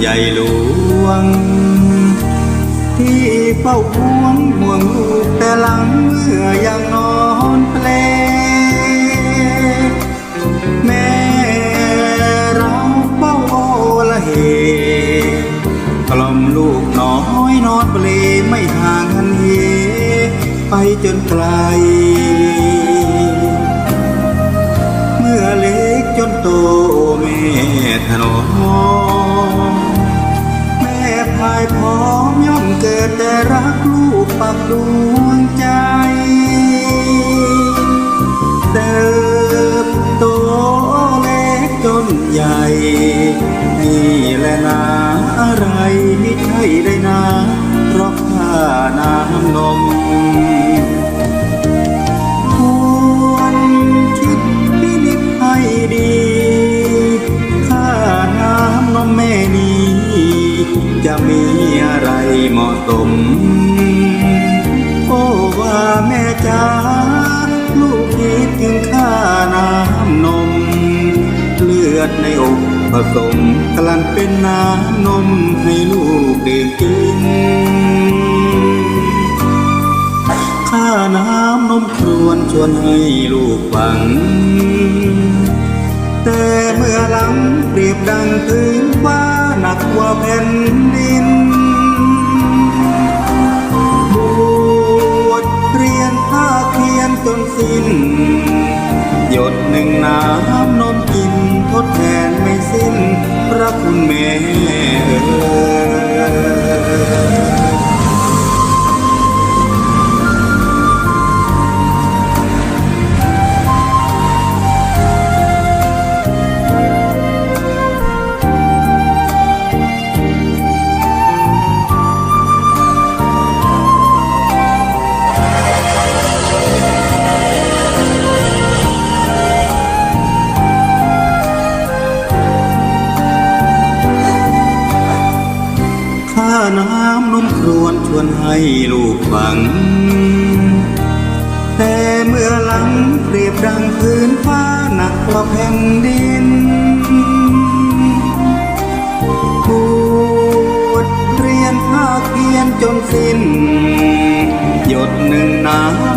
ใหญ่หลวง ที่เฝ้าหวงห่วงลูกแต่หลังเมื่อยังนอนเปลแม่เราเฝ้าโอละเหกล่อมลูกน้อยนอนเปลไม่ห่างหันเหไปจนไกลเมื่อเล็กจนโตแม่ถนอม พายพร้อมย่อมเกิดแต่รักลูกปักดวงใจ เติบโตเล็กจนใหญ่ นี่แหละนาอะไรไม่ใช่ได้นาเพราะ จะมีอะไรเหมาะสม โอ้ว่าแม่จ๋าลูกคิดถึงค่าน้ำนม เลือดในอกผสมกลั่นเป็นน้ำนมให้ลูกดื่มกินข้าน้ำนมครวนชวนให้ลูกฟัง แต่เมื่อหลังเปรียบดังพื้นฟ้า หนักกว่าแผ่นดินบวชเรียนภาคเพียนจนสิ้น หยดหนึ่งน้ำนม น้ำนุ่มครวนชวนให้ลูกฝัง แต่เมื่อหลังเปรียบดังพื้นฟ้าหนักกว่าแผ่นดินพูดเรียนภาคเพียนจนสิ้น หยดหนึ่งน้ำ